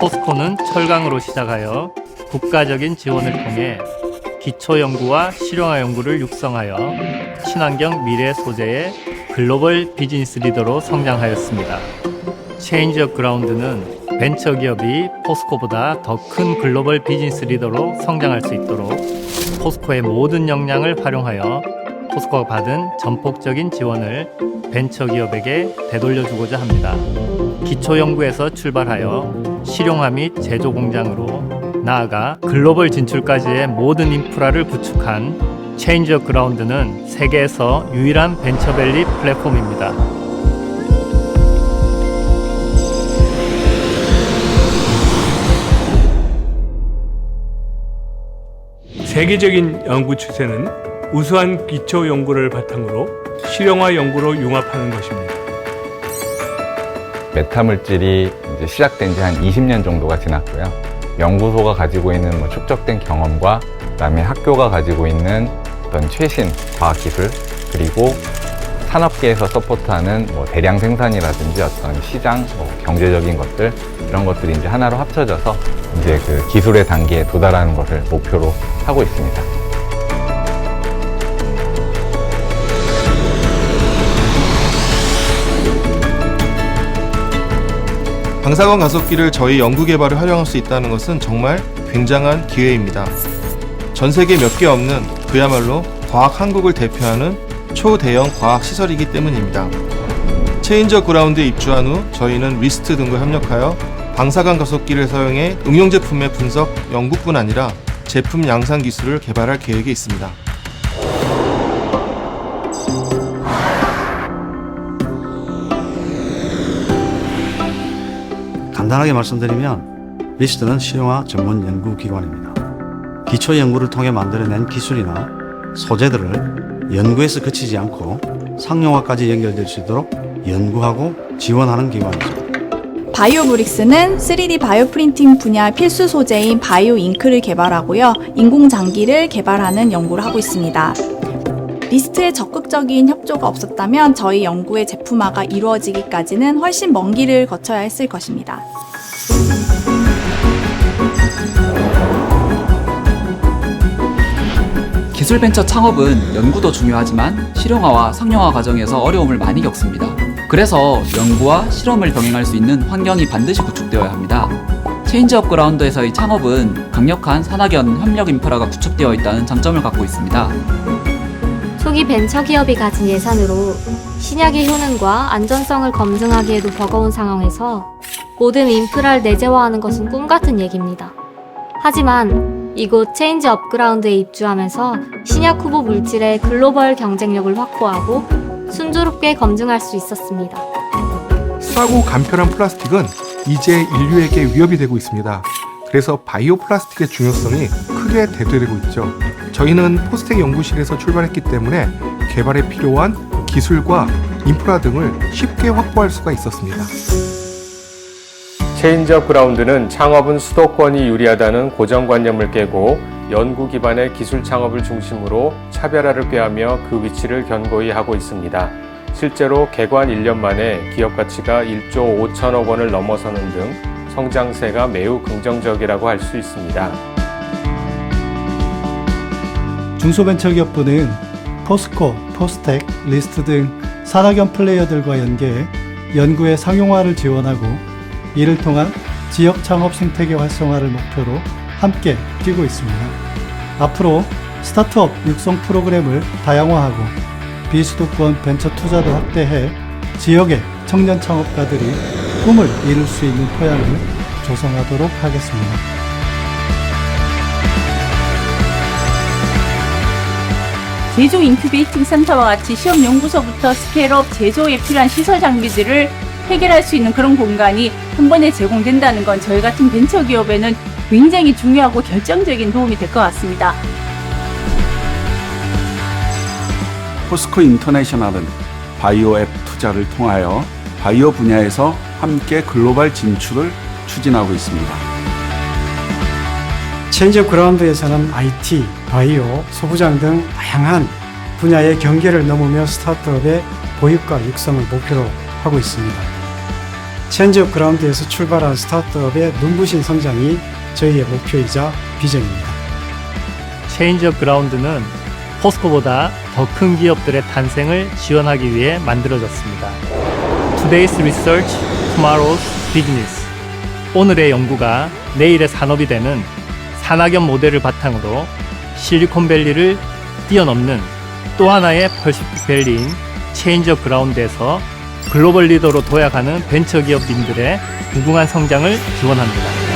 포스코는 철강으로 시작하여 국가적인 지원을 통해 기초 연구와 실용화 연구를 육성하여 친환경 미래 소재의 글로벌 비즈니스 리더로 성장하였습니다. 체인지 업 그라운드는 벤처 기업이 포스코보다 더 큰 글로벌 비즈니스 리더로 성장할 수 있도록 포스코의 모든 역량을 활용하여 포스코가 받은 전폭적인 지원을 벤처 기업에게 되돌려 주고자 합니다. 기초 연구에서 출발하여 실용화 및 제조 공장으로 나아가 글로벌 진출까지의 모든 인프라를 구축한 체인지업 그라운드는 세계에서 유일한 벤처밸리 플랫폼입니다. 세계적인 연구 추세는 우수한 기초 연구를 바탕으로 실용화 연구로 융합하는 것입니다. 메타 물질이 이제 시작된 지 한 20년 정도가 지났고요. 연구소가 가지고 있는 뭐 축적된 경험과 그다음에 학교가 가지고 있는 어떤 최신 과학 기술 그리고 산업계에서 서포트하는 뭐 대량 생산이라든지 어떤 시장, 뭐 경제적인 것들 이런 것들이 이제 하나로 합쳐져서 이제 그 기술의 단계에 도달하는 것을 목표로 하고 있습니다. 방사선 가속기를 저희 연구 개발에 활용할 수 있다는 것은 정말 굉장한 기회입니다. 전 세계 몇 개 없는 그야말로 과학 한국을 대표하는 초대형 과학 시설이기 때문입니다. 체인저 그라운드에 입주한 후 저희는 리스트 등과 협력하여 방사선 가속기를 사용해 응용 제품의 분석 연구뿐 아니라 제품 양산 기술을 개발할 계획에 있습니다. 간단하게 말씀드리면 리스트는 실용화 전문 연구기관입니다. 기초 연구를 통해 만들어낸 기술이나 소재들을 연구에서 그치지 않고 상용화까지 연결될 수 있도록 연구하고 지원하는 기관이죠. 바이오브릭스는 3D 바이오 프린팅 분야 필수 소재인 바이오 잉크를 개발하고요. 인공 장기를 개발하는 연구를 하고 있습니다. 리스트에 적극적인 협조가 없었다면 저희 연구의 제품화가 이루어지기까지는 훨씬 먼 길을 거쳐야 했을 것입니다. 기술 벤처 창업은 연구도 중요하지만 실용화와 상용화 과정에서 어려움을 많이 겪습니다. 그래서 연구와 실험을 병행할 수 있는 환경이 반드시 구축되어야 합니다. 체인지업 그라운드에서의 창업은 강력한 산학연 협력 인프라가 구축되어 있다는 장점을 갖고 있습니다. 초기 벤처기업이 가진 예산으로 신약의 효능과 안전성을 검증하기에도 버거운 상황에서 모든 인프라를 내재화하는 것은 꿈 같은 얘기입니다. 하지만 이곳 체인지 업그라운드에 입주하면서 신약 후보 물질의 글로벌 경쟁력을 확보하고 순조롭게 검증할 수 있었습니다. 싸고 간편한 플라스틱은 이제 인류에게 위협이 되고 있습니다. 그래서 바이오 플라스틱의 중요성이 크게 대두되고 있죠. 저희는 포스텍 연구실에서 출발했기 때문에 개발에 필요한 기술과 인프라 등을 쉽게 확보할 수가 있었습니다. 체인지업 그라운드는 창업은 수도권이 유리하다는 고정관념을 깨고 연구 기반의 기술 창업을 중심으로 차별화를 꾀하며 그 위치를 견고히 하고 있습니다. 실제로 개관 1년 만에 기업 가치가 1조 5천억 원을 넘어서는 등 성장세가 매우 긍정적이라고 할 수 있습니다. 중소벤처기업부는 포스코, 포스텍, 리스트 등 산학연 플레이어들과 연계해 연구의 상용화를 지원하고 이를 통한 지역 창업 생태계 활성화를 목표로 함께 뛰고 있습니다. 앞으로 스타트업 육성 프로그램을 다양화하고 비수도권 벤처 투자도 확대해 지역의 청년 창업가들이 꿈을 이룰 수 있는 토양을 조성하도록 하겠습니다. 제조 인큐베이팅 센터와 같이 시험 연구소부터 스케일업 제조에 필요한 시설 장비들을 해결할 수 있는 그런 공간이 한 번에 제공된다는 건 저희 같은 벤처 기업에는 굉장히 중요하고 결정적인 도움이 될 것 같습니다. 포스코 인터내셔널은 바이오 앱 투자를 통하여 바이오 분야에서 함께 글로벌 진출을 추진하고 있습니다. 체인지업 그라운드에서는 IT, 바이오, 소부장 등 다양한 분야의 경계를 넘으며 스타트업의 보육과 육성을 목표로 하고 있습니다. 체인지업 그라운드에서 출발한 스타트업의 눈부신 성장이 저희의 목표이자 비전입니다. 체인지업 그라운드는 포스코보다 더 큰 기업들의 탄생을 지원하기 위해 만들어졌습니다. Today's Research, Tomorrow's Business. 오늘의 연구가 내일의 산업이 되는 산학연 모델을 바탕으로 실리콘밸리를 뛰어넘는 또 하나의 퍼시픽밸리인 체인지업 그라운드에서 글로벌 리더로 도약하는 벤처기업인들의 무궁한 성장을 기원합니다.